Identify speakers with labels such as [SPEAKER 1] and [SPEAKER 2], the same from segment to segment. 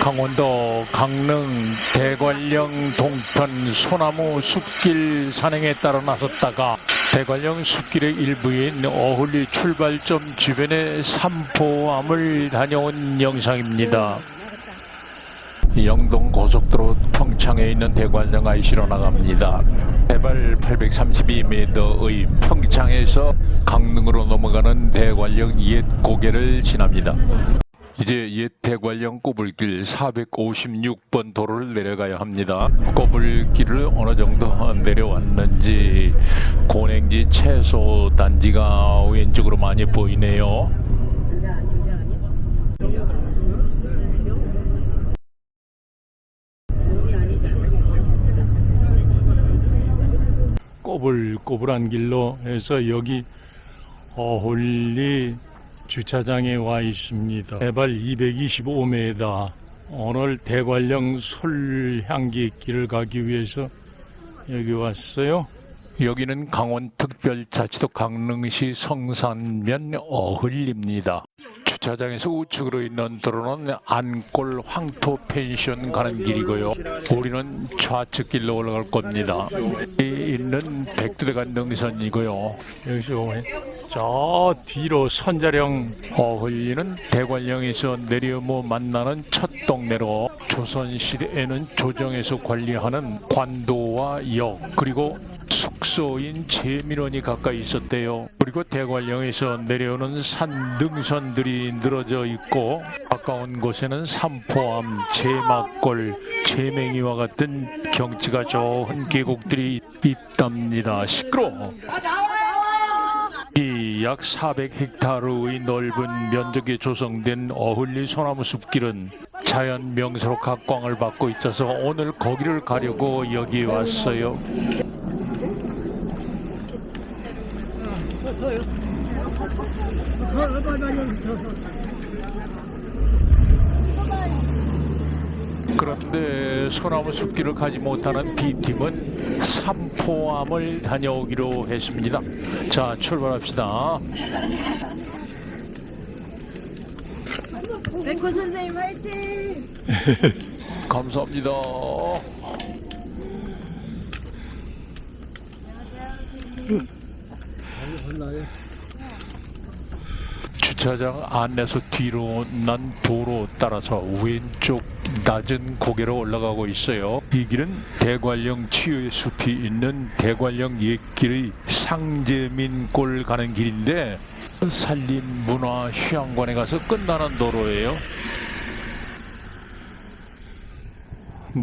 [SPEAKER 1] 강원도 강릉 대관령 동편 소나무 숲길 산행에 따라 나섰다가 대관령 숲길의 일부인 어hul리 출발점 주변의 삼포암을 다녀온 영상입니다. 영동 고속도로 평창에 있는 대관령 IC로 나갑니다. 해발 832m의 평창에서 강릉으로 넘어가는 대관령 옛 고개를 지납니다. 이제 옛 대관령 꼬불길 456번 도로를 내려가야 합니다. 꼬불길을 어느 정도 내려왔는지 고냉지 채소 단지가 왼쪽으로 많이 보이네요. 꼬불꼬불한 길로 해서 여기 어홀리 주차장에 와 있습니다. 해발 225m. 오늘 대관령 솔향기 길을 가기 위해서 여기 왔어요. 여기는 강원특별자치도 강릉시 성산면 어흘리입니다. 주차장에서 우측으로 있는 도로는 안골 황토 펜션 가는 길이고요. 우리는 좌측 길로 올라갈 겁니다. 이 있는 백두대가 능선이고요. 여기서 오면 저 뒤로 선자령 어흘리는 대관령에서 내려모 만나는 첫 동네로 조선시대에는 조정에서 관리하는 관도와 역 그리고 숙소인 제민원이 가까이 있었대요. 그리고 대관령에서 내려오는 산 능선들이 늘어져 있고 가까운 곳에는 삼포암, 제막골, 제맹이와 같은 경치가 좋은 계곡들이 있답니다. 시끄러. 이약 400헥타르의 넓은 면적에 조성된 어hul리 소나무 숲길은 자연 명소로 각광을 받고 있어서 오늘 거기를 가려고 여기 왔어요. 그런데 소나무 숲길을 가지 못하는 B팀은 삼포암을 다녀오기로 했습니다. 자, 출발합시다.
[SPEAKER 2] 백호 선생님 화이팅!
[SPEAKER 1] 감사합니다. 주차장 안에서 뒤로 난 도로 따라서 왼쪽 낮은 고개로 올라가고 있어요. 이 길은 대관령 치유의 숲이 있는 대관령 옛길의 상제민골 가는 길인데 산림문화 휴양관에 가서 끝나는 도로예요.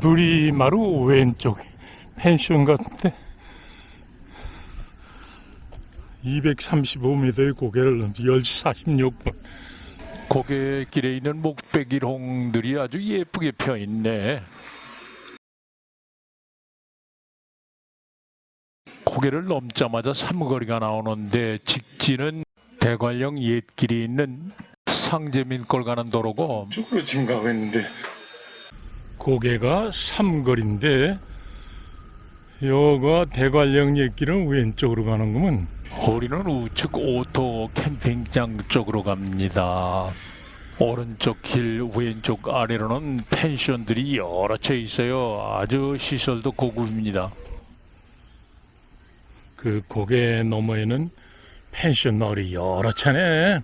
[SPEAKER 1] 누리마루 왼쪽 펜션 같은데 235m의 고개를 10시 46분 고개길에 있는 목백일홍들이 아주 예쁘게 펴있네. 고개를 넘자마자 삼거리가 나오는데 직진은 대관령 옛길이 있는 상제민골 가는 도로고
[SPEAKER 3] 쪽으로 지금 가고 있는데.
[SPEAKER 1] 고개가 삼거리인데 여가 대관령 옛길은 왼쪽으로 가는 거면 우리는 우측 오토 캠핑장 쪽으로 갑니다. 오른쪽 길 왼쪽 아래로는 펜션들이 여러 채 있어요. 아주 시설도 고급입니다. 그 고개 너머에는 펜션 마을이 여러 채네.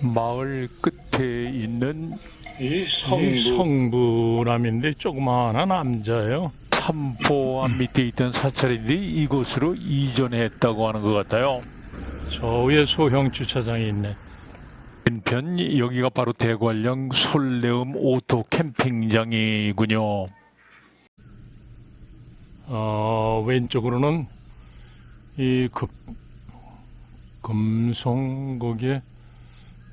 [SPEAKER 1] 마을 끝에 있는 이이
[SPEAKER 3] 성부
[SPEAKER 1] 성부 람인데 조그마한 남자예요. 삼포암 밑에 있던 사찰인데 이곳으로 이전했다고 하는 것 같아요. 저 위에 소형 주차장이 있네. 왼편 여기가 바로 대관령 솔레움 오토 캠핑장이군요. 어, 왼쪽으로는 이 급, 금송 거기에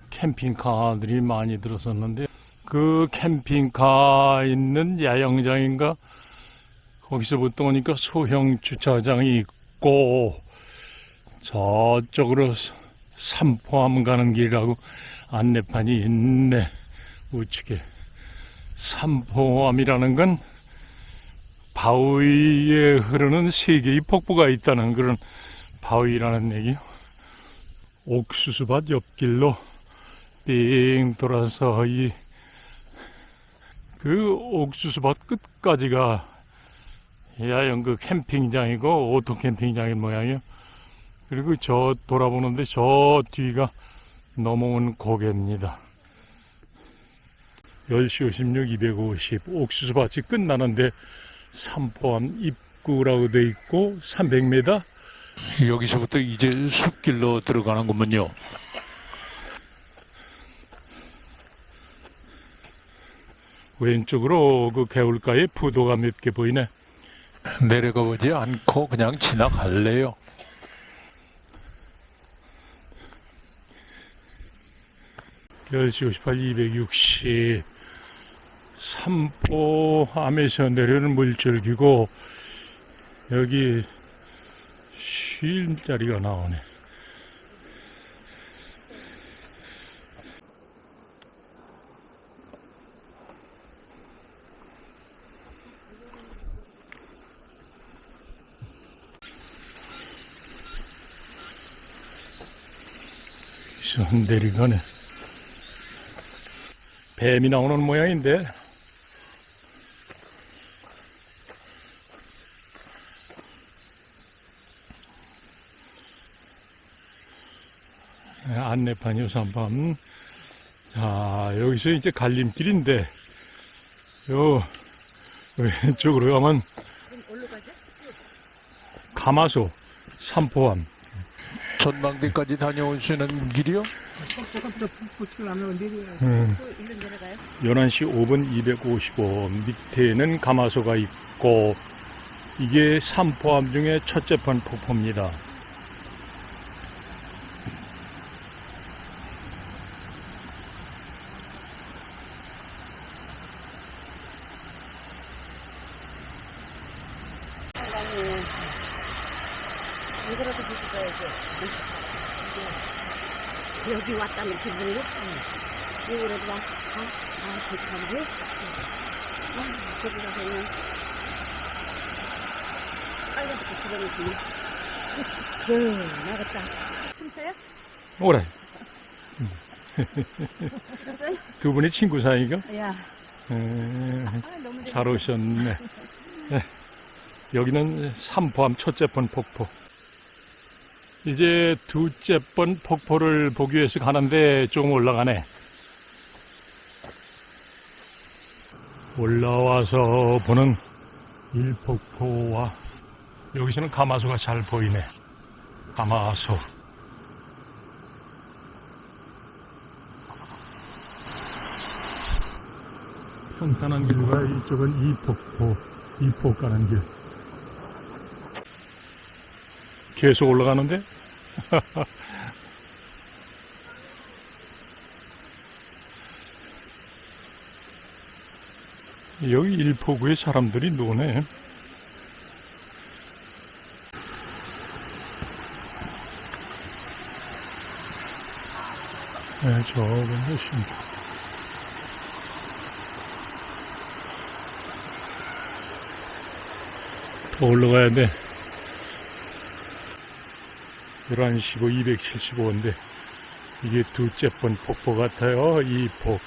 [SPEAKER 1] 캠핑카들이 많이 들어섰는데 그 캠핑카 있는 야영장인가? 거기서부터 오니까 소형 주차장이 있고 저쪽으로 삼포암 가는 길이라고 안내판이 있네. 우측에 삼포암이라는 건 바위에 흐르는 세 개의 폭포가 있다는 그런 바위라는 얘기요. 옥수수밭 옆길로
[SPEAKER 3] 삥 돌아서 이 그 옥수수밭 끝까지가 야영 그 캠핑장이고 오토 캠핑장인 모양이요. 그리고 저 돌아보는데 저 뒤가 넘어온 고개입니다. 10시 56, 250 옥수수밭이 끝나는데 삼포함 입구라고 돼 있고 300m
[SPEAKER 1] 여기서부터 이제 숲길로 들어가는 거군요.
[SPEAKER 3] 왼쪽으로 그 개울가에 부도가 몇 개 보이네.
[SPEAKER 1] 내려가 보지 않고 그냥 지나갈래요.
[SPEAKER 3] 열시 58, 260 삼포 암에서 내려오는 물줄기고 여기 쉴 자리가 나오네. 선 내리가네. 뱀이 나오는 모양인데. 네, 안내판 요산밤. 자 여기서 이제 갈림길인데 요 왼쪽으로 가면 가마소 삼포함
[SPEAKER 1] 전망대까지 다녀오시는 길이요?
[SPEAKER 3] 음. 11시 5분 255 밑에는 가마소가 있고 이게 삼포함 중에 첫째 판 폭포입니다.
[SPEAKER 2] 안 비슷해야지. 여기 왔다는 기분이? 이거라도 와. 아, 아, 괜찮지? 아, 저기 가서 그냥. 빨간색 집어넣지. 그, 나갔다. 춤춰요?
[SPEAKER 3] 오래? 두 분이 친구 사이가
[SPEAKER 2] 야,
[SPEAKER 3] 음,
[SPEAKER 2] 아,
[SPEAKER 3] 잘 오셨네. 네. 여기는 삼포함 첫째 번 폭포. 이제 두째 번 폭포를 보기 위해서 가는데 조금 올라가네. 올라와서 보는 일폭포와 여기서는 가마소가 잘 보이네. 가마소. 평탄한 길과 이쪽은 이폭포, 이폭 가는 길. 계속 올라가는데? 여기 일포구에 사람들이 노네. 네, 저건 훨씬. 더 올라가야 돼. 11시고 275인데, 이게 두째 번 폭포 같아요, 이 폭.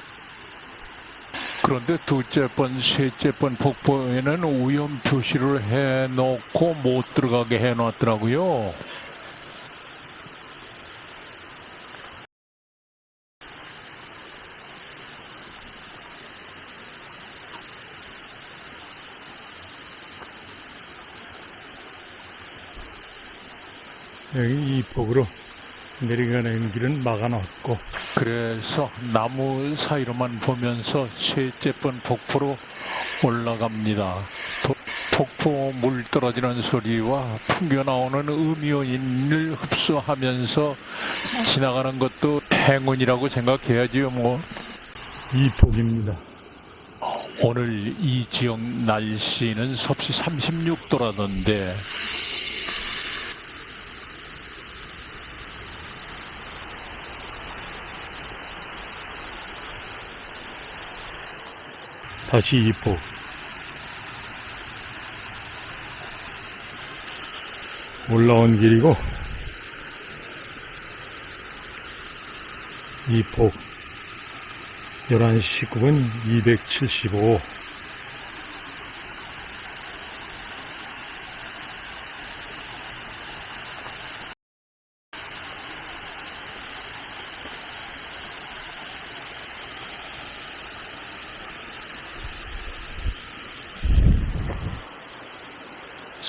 [SPEAKER 1] 그런데 둘째 번, 셋째 번 폭포에는 오염 표시를 해놓고 못 들어가게 해놨더라고요.
[SPEAKER 3] 여기 이 폭으로 내려가는 길은 막아놨고,
[SPEAKER 1] 그래서 나무 사이로만 보면서 셋째 번 폭포로 올라갑니다. 도- 폭포 물 떨어지는 소리와 풍겨 나오는 음이온을 흡수하면서 지나가는 것도 행운이라고 생각해야지요, 뭐.
[SPEAKER 3] 이 폭입니다.
[SPEAKER 1] 오늘 이 지역 날씨는 섭씨 36도라던데
[SPEAKER 3] 다시 이 폭. 올라온 길이고, 이 폭. 11시 19분 275.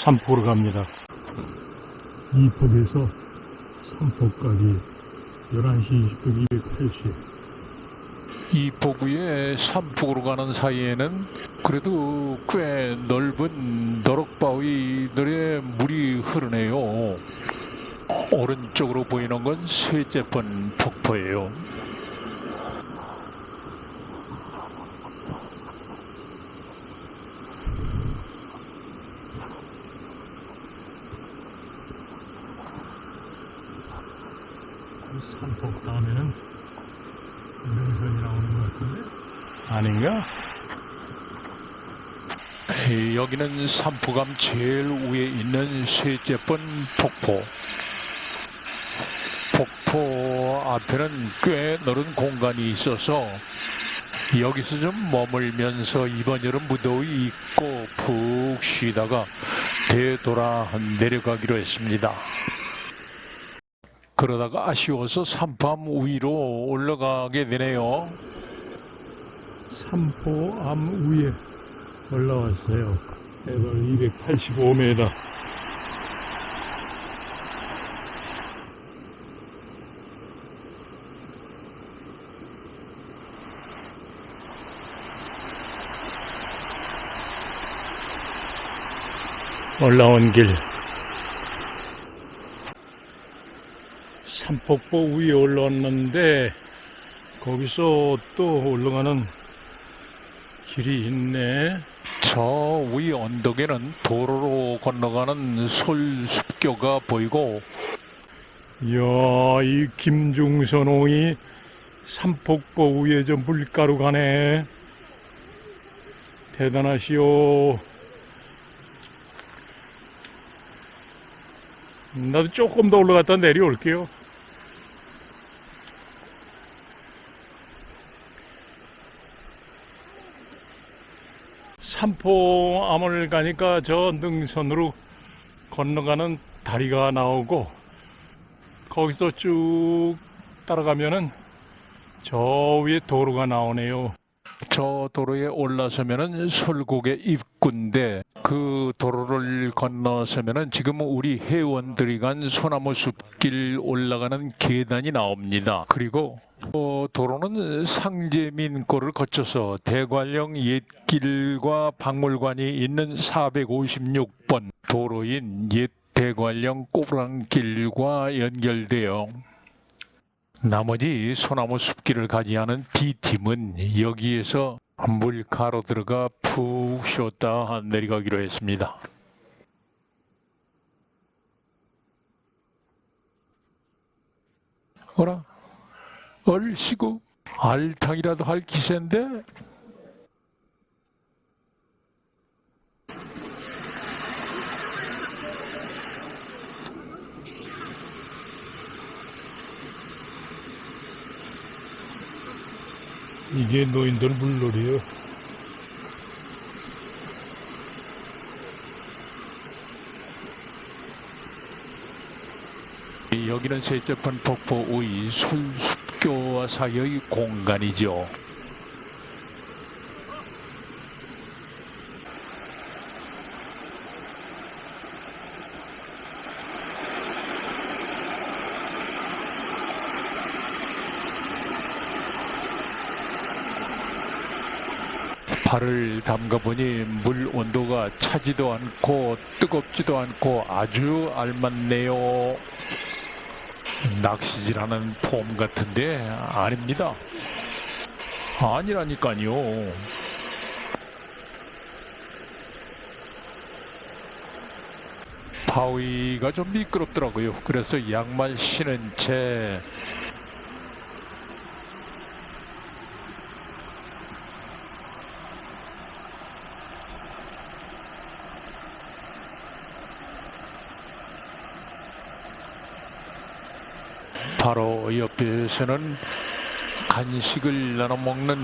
[SPEAKER 3] 삼포로 갑니다. 이폭에서 삼포까지 11시 20분 280.
[SPEAKER 1] 이 포구에 삼폭으로 가는 사이에는 그래도 꽤 넓은 너럭바위 들에 물이 흐르네요. 오른쪽으로 보이는 건 셋째 번 폭포예요.
[SPEAKER 3] 삼폭 다음에는 능선이 나오는 것 같은데? 아닌가?
[SPEAKER 1] 여기는 삼포감 제일 위에 있는 셋째 번 폭포. 폭포 앞에는 꽤 넓은 공간이 있어서 여기서 좀 머물면서 이번 여름 무더위 잊고 푹 쉬다가 되돌아 내려가기로 했습니다. 그러다가 아쉬워서 삼포암 위로 올라가게 되네요.
[SPEAKER 3] 삼포 암 위에 올라왔어요. 해발 285m. 올라온 길. 삼폭포 위에 올라왔는데, 거기서 또 올라가는 길이 있네.
[SPEAKER 1] 저 위 언덕에는 도로로 건너가는 솔숲교가 보이고
[SPEAKER 3] 이야, 이 김중선홍이 삼폭포 위에 저 물가로 가네. 대단하시오. 나도 조금 더 올라갔다 내려올게요. 삼포암을 가니까 저 능선으로 건너가는 다리가 나오고 거기서 쭉 따라가면은 저 위에 도로가 나오네요.
[SPEAKER 1] 저 도로에 올라서면은 설국의 입구인데 그 도로를 건너서면은 지금 우리 회원들이 간 소나무 숲길 올라가는 계단이 나옵니다. 그리고 어, 도로는 상제민고를 거쳐서 대관령 옛길과 박물관이 있는 456번 도로인 옛 대관령 꼬부랑길과 연결되어 나머지 소나무 숲길을 가지하는 B팀은 여기에서 물가로 들어가 푹 쉬었다 내려가기로 했습니다. 어라? 얼씨구 알탕이라도 할 기세인데?
[SPEAKER 3] 이게 노인들 물놀이요.
[SPEAKER 1] 여기는 세제판 폭포 의 솔숲 교와 사이의 공간이죠. 발을 담가보니 물 온도가 차지도 않고 뜨겁지도 않고 아주 알맞네요. 낚시질하는 폼 같은데 아닙니다. 아니라니까요. 바위가 좀 미끄럽더라고요. 그래서 양말 신은 채 바로 옆에서는 간식을 나눠 먹는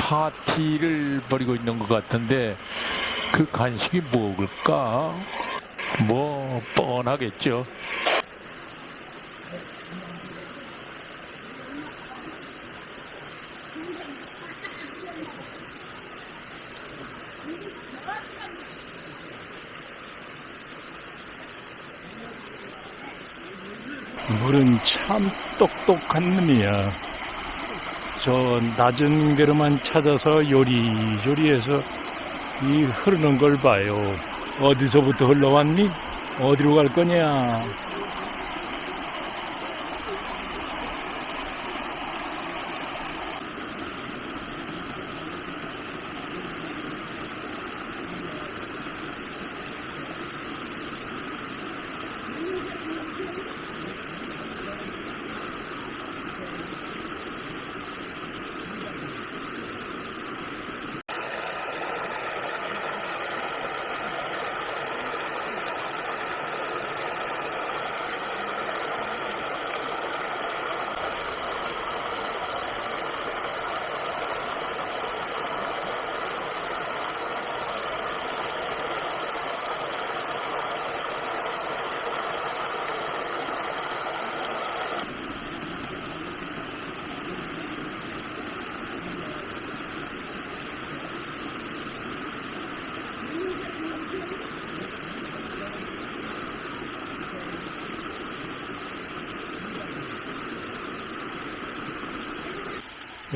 [SPEAKER 1] 파티를 벌이고 있는 것 같은데 그 간식이 뭐일까? 뭐 뻔하겠죠.
[SPEAKER 3] 물은 참 똑똑한 놈이야. 저 낮은 게로만 찾아서 요리조리해서 이 흐르는 걸 봐요. 어디서부터 흘러왔니? 어디로 갈 거냐?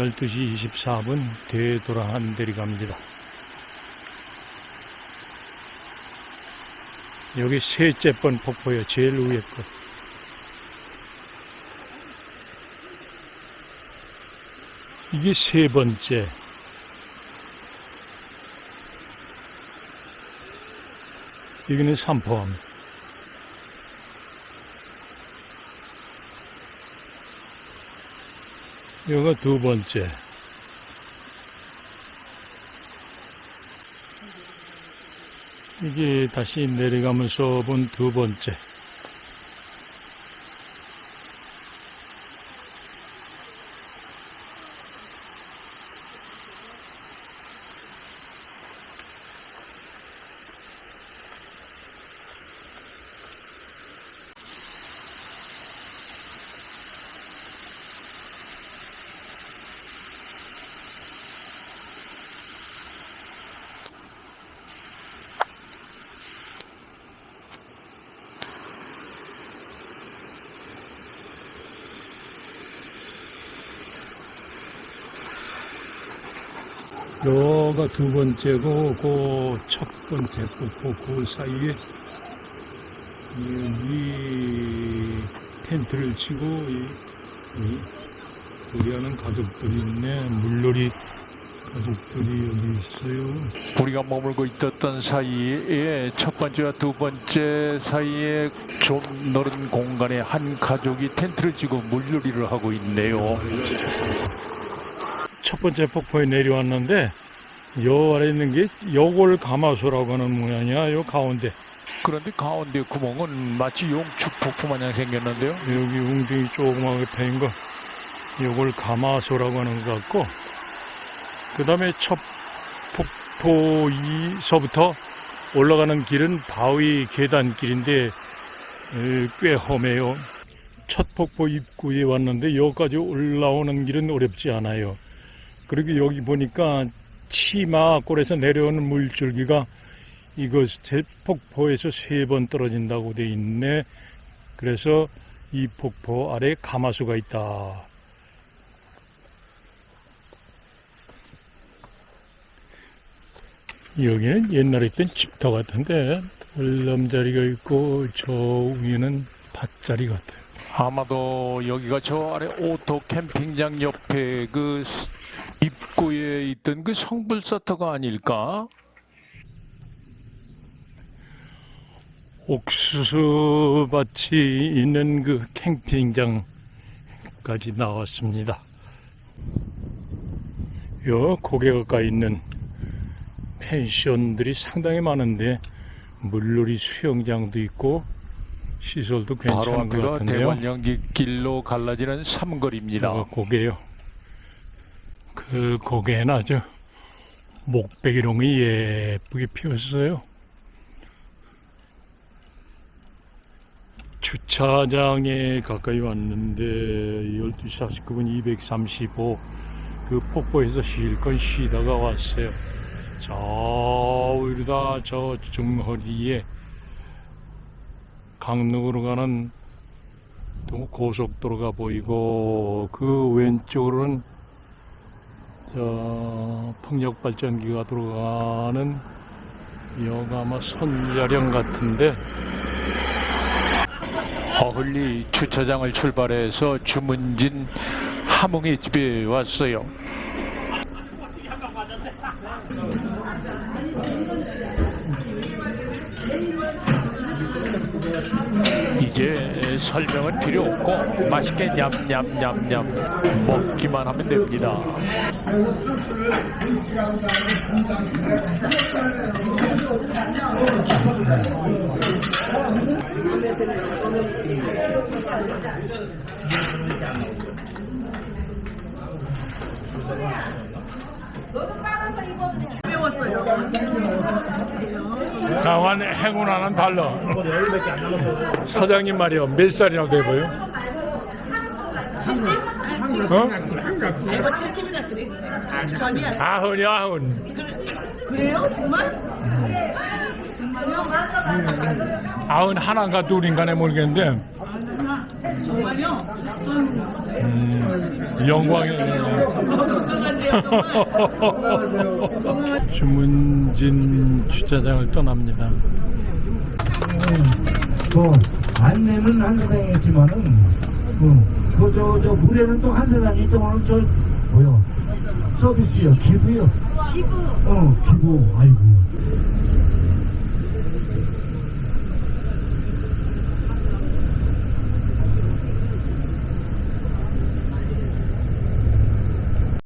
[SPEAKER 3] 열두 시 24분 되돌아한 내려갑니다. 여기 셋째 번 폭포요. 제일 위에 거. 이게 세 번째. 여기는 삼포함. 여기가 두 번째. 이게 다시 내려가면서 본 두 번째. 여가 두 번째고, 그 첫 번째 폭포 그 사이에 이, 이 텐트를 치고 이, 이 요리하는 가족들이 있네. 물놀이 가족들이 여기 있어요.
[SPEAKER 1] 우리가 머물고 있었던 사이에 첫 번째와 두 번째 사이에 좀 넓은 공간에 한 가족이 텐트를 치고 물놀이를 하고 있네요.
[SPEAKER 3] 첫 번째 폭포에 내려왔는데 요 아래 있는 게 요골 가마소라고 하는 모양이야. 요 가운데
[SPEAKER 1] 그런데 가운데 구멍은 마치 용축 폭포 마냥 생겼는데요.
[SPEAKER 3] 여기 웅덩이 조그맣게 패인 거 요걸 가마소라고 하는 것 같고 그 다음에 첫 폭포에서부터 올라가는 길은 바위 계단길인데 에, 꽤 험해요. 첫 폭포 입구에 왔는데 여기까지 올라오는 길은 어렵지 않아요. 그리고 여기 보니까 치마 꼴에서 내려오는 물줄기가 이거 제 폭포에서 세 번 떨어진다고 돼 있네. 그래서 이 폭포 아래 가마수가 있다. 여기는 옛날에 있던 집터 같은데 얼럼자리가 있고 저 위에는 밭자리 같아요.
[SPEAKER 1] 아마도 여기가 저 아래 오토 캠핑장 옆에 그 스- 입구에 있던 그 성불사터가 아닐까?
[SPEAKER 3] 옥수수 밭이 있는 그 캠핑장까지 나왔습니다. 요 고개 가까이 있는 펜션들이 상당히 많은데 물놀이 수영장도 있고 시설도
[SPEAKER 1] 바로
[SPEAKER 3] 괜찮은 것 같은데요.
[SPEAKER 1] 대관령길로 갈라지는 삼거리입니다.
[SPEAKER 3] 고개요. 그 고개는 아주 목베기롱이 예쁘게 피었어요. 주차장에 가까이 왔는데 12시 49분 235 그 폭포에서 실컷 쉬다가 왔어요. 저 위로다 저 중허리에 강릉으로 가는 또 고속도로가 보이고 그 왼쪽으로는 저 풍력발전기가 들어가는 여가 아마 선자령 같은데
[SPEAKER 1] 어흥리 주차장을 출발해서 주문진 하몽이 집에 왔어요. 이제 설명은 필요 없고 맛있게 냠냠냠냠 먹기만 하면 됩니다.
[SPEAKER 3] 강한 행운 하나는 달라. 사장님 말이요. 몇 살이나 돼 보여?
[SPEAKER 4] 70?
[SPEAKER 3] 어?
[SPEAKER 4] 내가 70이나 그래. 70 전이야.
[SPEAKER 3] 아흔이 아흔.
[SPEAKER 4] 그래요? 정말? 정말요?
[SPEAKER 3] 아흔 하나인가 둘인가네 모르겠는데
[SPEAKER 4] 정말요?
[SPEAKER 3] 영광이네.
[SPEAKER 4] 건강하세요.
[SPEAKER 3] 주문진 주차장을 떠납니다.
[SPEAKER 5] 뭐 안내는 한 사장이었지만은 어, 그저 저 물에는 또한 사장이 또 오늘 저 뭐요 서비스요 기부요 기부 어 기부 아이고